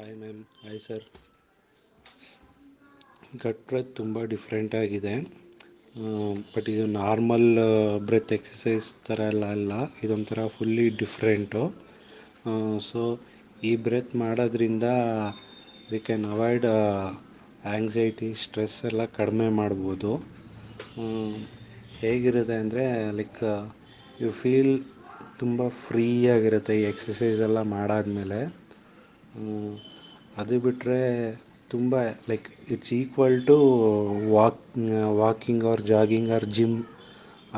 Hi ma'am hi sir ಗಟ್ ತುಂಬ different ಆಗಿದೆ ಬಟ್ ಇದು ನಾರ್ಮಲ್ ಬ್ರೆತ್ ಎಕ್ಸಸೈಸ್ ಥರ ಎಲ್ಲ ಅಲ್ಲ ಇದೊಂಥರ ಫುಲ್ಲಿ ಡಿಫ್ರೆಂಟು ಸೊ ಈ ಬ್ರೆತ್ ಮಾಡೋದ್ರಿಂದ we can avoid anxiety stress ಎಲ್ಲ ಕಡಿಮೆ ಮಾಡ್ಬೋದು ಹೇಗಿರುತ್ತೆ ಅಂದರೆ ಲೈಕ್ ಯು ಫೀಲ್ ತುಂಬ ಫ್ರೀಯಾಗಿರುತ್ತೆ ಈ ಎಕ್ಸಸೈಸ್ ಎಲ್ಲ ಮಾಡಾದಮೇಲೆ ಅದು ಬಿಟ್ಟರೆ ತುಂಬ like it's equal to walk walking or jogging or gym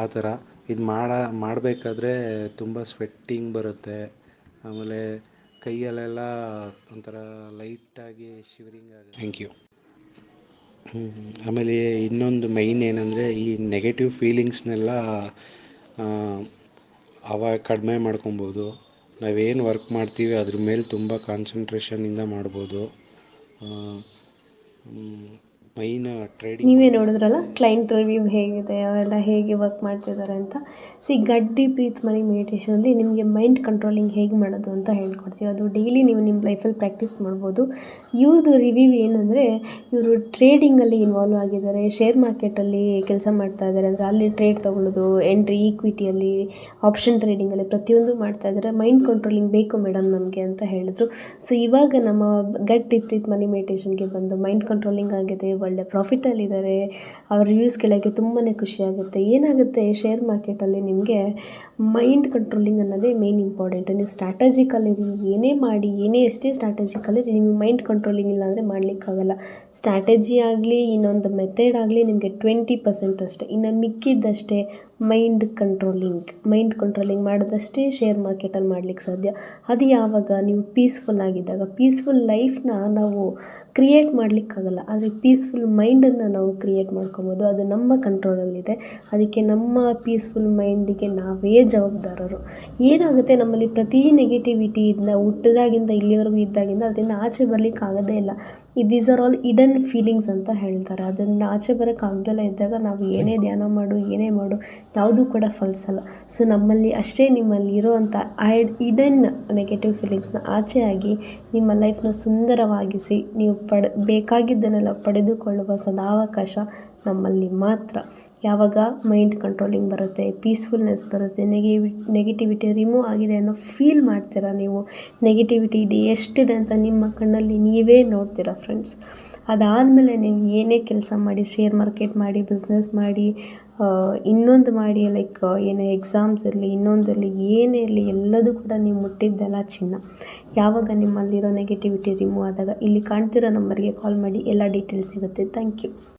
ಆ ಥರ. ಇದು ಮಾಡ ಮಾಡಬೇಕಾದ್ರೆ ತುಂಬ ಸ್ವೆಟ್ಟಿಂಗ್ ಬರುತ್ತೆ. ಆಮೇಲೆ ಕೈಯಲ್ಲೆಲ್ಲ ಒಂಥರ ಲೈಟಾಗಿ ಶಿವರಿಂಗ್ ಆಗುತ್ತೆ. ಥ್ಯಾಂಕ್ ಯು ಆಮೇಲೆ ಇನ್ನೊಂದು ಮೈನ್ ಏನಂದರೆ ಈ ನೆಗೆಟಿವ್ ಫೀಲಿಂಗ್ಸ್ನೆಲ್ಲ ಅವಾಗ ಕಡಿಮೆ ಮಾಡ್ಕೊಬೋದು. ನಾವೇನು ವರ್ಕ್ ಮಾಡ್ತೀವಿ ಅದ್ರ ಮೇಲೆ ತುಂಬ ಕಾನ್ಸಂಟ್ರೇಷನಿಂದ ಮಾಡ್ಬೋದು. ಮೈನ್ ಟ್ರೇಡಿಂಗ್ ನೀವೇ ನೋಡಿದ್ರಲ್ಲ ಕ್ಲೈಂಟ್ ರಿವ್ಯೂ ಹೇಗಿದೆ ಅವರೆಲ್ಲ ಹೇಗೆ ವರ್ಕ್ ಮಾಡ್ತಿದ್ದಾರೆ ಅಂತ. ಸಿ ಗಡ್ಡಿ ಪ್ರೀತ್ ಮನಿ ಮೆಡಿಟೇಷನಲ್ಲಿ ನಿಮಗೆ ಮೈಂಡ್ ಕಂಟ್ರೋಲಿಂಗ್ ಹೇಗೆ ಮಾಡೋದು ಅಂತ ಹೇಳ್ಕೊಡ್ತೀವಿ. ಅದು ಡೈಲಿ ನೀವು ನಿಮ್ಮ ಲೈಫಲ್ಲಿ ಪ್ರಾಕ್ಟೀಸ್ ಮಾಡ್ಬೋದು. ಇವ್ರದ್ದು ರಿವ್ಯೂ ಏನಂದರೆ ಇವರು ಟ್ರೇಡಿಂಗಲ್ಲಿ ಇನ್ವಾಲ್ವ್ ಆಗಿದ್ದಾರೆ ಶೇರ್ ಮಾರ್ಕೆಟಲ್ಲಿ ಕೆಲಸ ಮಾಡ್ತಾ ಇದ್ದಾರೆ. ಅಂದರೆ ಅಲ್ಲಿ ಟ್ರೇಡ್ ತೊಗೊಳ್ಳೋದು ಎಂಟ್ರಿ ಈಕ್ವಿಟಿಯಲ್ಲಿ ಆಪ್ಷನ್ ಟ್ರೇಡಿಂಗಲ್ಲಿ ಪ್ರತಿಯೊಂದು ಮಾಡ್ತಾ ಇದ್ದಾರೆ. ಮೈಂಡ್ ಕಂಟ್ರೋಲಿಂಗ್ ಬೇಕು ಮೇಡಮ್ ನಮಗೆ ಅಂತ ಹೇಳಿದ್ರು. ಸೊ ಇವಾಗ ನಮ್ಮ ಗಟ್ಟಿ ಪ್ರೀತ್ ಮನಿ ಮೆಡಿಟೇಷನ್ಗೆ ಬಂದು ಮೈಂಡ್ ಕಂಟ್ರೋಲಿಂಗ್ ಆಗಿದೆ ಒಳ್ಳೆ ಪ್ರಾಫಿಟಲ್ಲಿದ್ದಾರೆ ಅವ್ರ ರಿವ್ಯೂಸ್ ಕೇಳೋಕ್ಕೆ ತುಂಬಾ ಖುಷಿಯಾಗುತ್ತೆ. ಏನಾಗುತ್ತೆ ಶೇರ್ ಮಾರ್ಕೆಟಲ್ಲಿ ನಿಮಗೆ ಮೈಂಡ್ ಕಂಟ್ರೋಲಿಂಗ್ ಅನ್ನೋದೇ ಮೇನ್ ಇಂಪಾರ್ಟೆಂಟು ನೀವು ಸ್ಟ್ರಾಟಜಿಕಲ್ಲಿರಿ ಏನೇ ಮಾಡಿ, ಏನೇ ಎಷ್ಟೇ ಸ್ಟ್ರಾಟಜಿಕಲ್ಲಿರಿ ನಿಮಗೆ ಮೈಂಡ್ ಕಂಟ್ರೋಲಿಂಗ್ ಇಲ್ಲಾಂದರೆ ಮಾಡಲಿಕ್ಕಾಗಲ್ಲ. ಸ್ಟ್ರಾಟಜಿ ಆಗಲಿ, ಇನ್ನೊಂದು ಮೆಥಡ್ ಆಗಲಿ ನಿಮಗೆ ಟ್ವೆಂಟಿ ಪರ್ಸೆಂಟ್ ಅಷ್ಟೇ. ಇನ್ನು ಮಿಕ್ಕಿದ್ದಷ್ಟೇ ಮೈಂಡ್ ಕಂಟ್ರೋಲಿಂಗ್. ಮೈಂಡ್ ಕಂಟ್ರೋಲಿಂಗ್ ಮಾಡಿದ್ರಷ್ಟೇ ಶೇರ್ ಮಾರ್ಕೆಟಲ್ಲಿ ಮಾಡ್ಲಿಕ್ಕೆ ಸಾಧ್ಯ. ಅದು ಯಾವಾಗ? ನೀವು ಪೀಸ್ಫುಲ್ ಆಗಿದ್ದಾಗ. ಪೀಸ್ಫುಲ್ ಲೈಫ್ನ ನಾವು ಕ್ರಿಯೇಟ್ ಮಾಡಲಿಕ್ಕಾಗಲ್ಲ. ಆದರೆ ಪೀಸ್ಫುಲ್ ಮೈಂಡನ್ನು ನಾವು ಕ್ರಿಯೇಟ್ ಮಾಡ್ಕೊಬೋದು. ಅದು ನಮ್ಮ ಕಂಟ್ರೋಲಲ್ಲಿದೆ ಅದಕ್ಕೆ ನಮ್ಮ ಪೀಸ್ಫುಲ್ ಮೈಂಡಿಗೆ ನಾವೇ ಜವಾಬ್ದಾರರು. ಏನಾಗುತ್ತೆ? ನಮ್ಮಲ್ಲಿ ಪ್ರತಿ ನೆಗೆಟಿವಿಟಿ ಇದನ್ನ ಹುಟ್ಟಿದಾಗಿಂದ ಇಲ್ಲಿವರೆಗೂ ಇದ್ದಾಗಿಂದ, ಅದರಿಂದ ಆಚೆ ಬರಲಿಕ್ಕೆ ಆಗೋದೇ ಇಲ್ಲ. These are all hidden feelings ಅಂತ ಹೇಳ್ತಾರೆ. ಅದನ್ನು ಆಚೆ ಬರೋಕ್ಕೆ ಆಗ್ದಲೇ ಇದ್ದಾಗ ನಾವು ಏನೇ ಧ್ಯಾನ ಮಾಡು, ಏನೇ ಮಾಡು, ಯಾವುದೂ ಕೂಡ ಫಲಿಸಲ್ಲ ಸೊ ನಮ್ಮಲ್ಲಿ ಅಷ್ಟೇ ನಿಮ್ಮಲ್ಲಿ ಇರೋವಂಥ ಐಡ್ ಇಡನ್ ನೆಗೆಟಿವ್ ಫೀಲಿಂಗ್ಸ್ನ ಆಚೆ ಆಗಿ ನಿಮ್ಮ ಲೈಫ್ನ ಸುಂದರವಾಗಿಸಿ, ನೀವು ಪಡೆ, ಬೇಕಾಗಿದ್ದನ್ನೆಲ್ಲ ಪಡೆದುಕೊಳ್ಳುವ ಸದಾವಕಾಶ ನಮ್ಮಲ್ಲಿ ಮಾತ್ರ. ಯಾವಾಗ ಮೈಂಡ್ ಕಂಟ್ರೋಲಿಂಗ್ ಬರುತ್ತೆ ಪೀಸ್ಫುಲ್ನೆಸ್ ಬರುತ್ತೆ ನೆಗೆವಿ ನೆಗೆಟಿವಿಟಿ ರಿಮೂವ್ ಆಗಿದೆ ಅನ್ನೋ ಫೀಲ್ ಮಾಡ್ತೀರಾ ನೀವು? ನೆಗೆಟಿವಿಟಿ ಇದು, ಎಷ್ಟಿದೆ ಅಂತ ನಿಮ್ಮ ಕಣ್ಣಲ್ಲಿ ನೀವೇ ನೋಡ್ತೀರಾ ಫ್ರೆಂಡ್ಸ್ ಅದಾದಮೇಲೆ ನೀವು ಏನೇ ಕೆಲಸ ಮಾಡಿ ಶೇರ್ ಮಾರ್ಕೆಟ್ ಮಾಡಿ ಬಿಸ್ನೆಸ್ ಮಾಡಿ ಇನ್ನೊಂದು ಮಾಡಿ ಲೈಕ್ ಏನೇ ಎಕ್ಸಾಮ್ಸ್ ಇರಲಿ ಇನ್ನೊಂದಿರಲಿ ಏನೇ ಇರಲಿ, ಎಲ್ಲದೂ ಕೂಡ ನೀವು ಮುಟ್ಟಿದ್ದೆಲ್ಲ ಚಿನ್ನ. ಯಾವಾಗ ನಿಮ್ಮಲ್ಲಿರೋ ನೆಗೆಟಿವಿಟಿ ರಿಮೂವ್ ಆದಾಗ ಇಲ್ಲಿ ಕಾಣ್ತಿರೋ ನಂಬರ್ಗೆ ಕಾಲ್ ಮಾಡಿ, ಎಲ್ಲ ಡೀಟೇಲ್ಸ್ ಸಿಗುತ್ತೆ. Thank you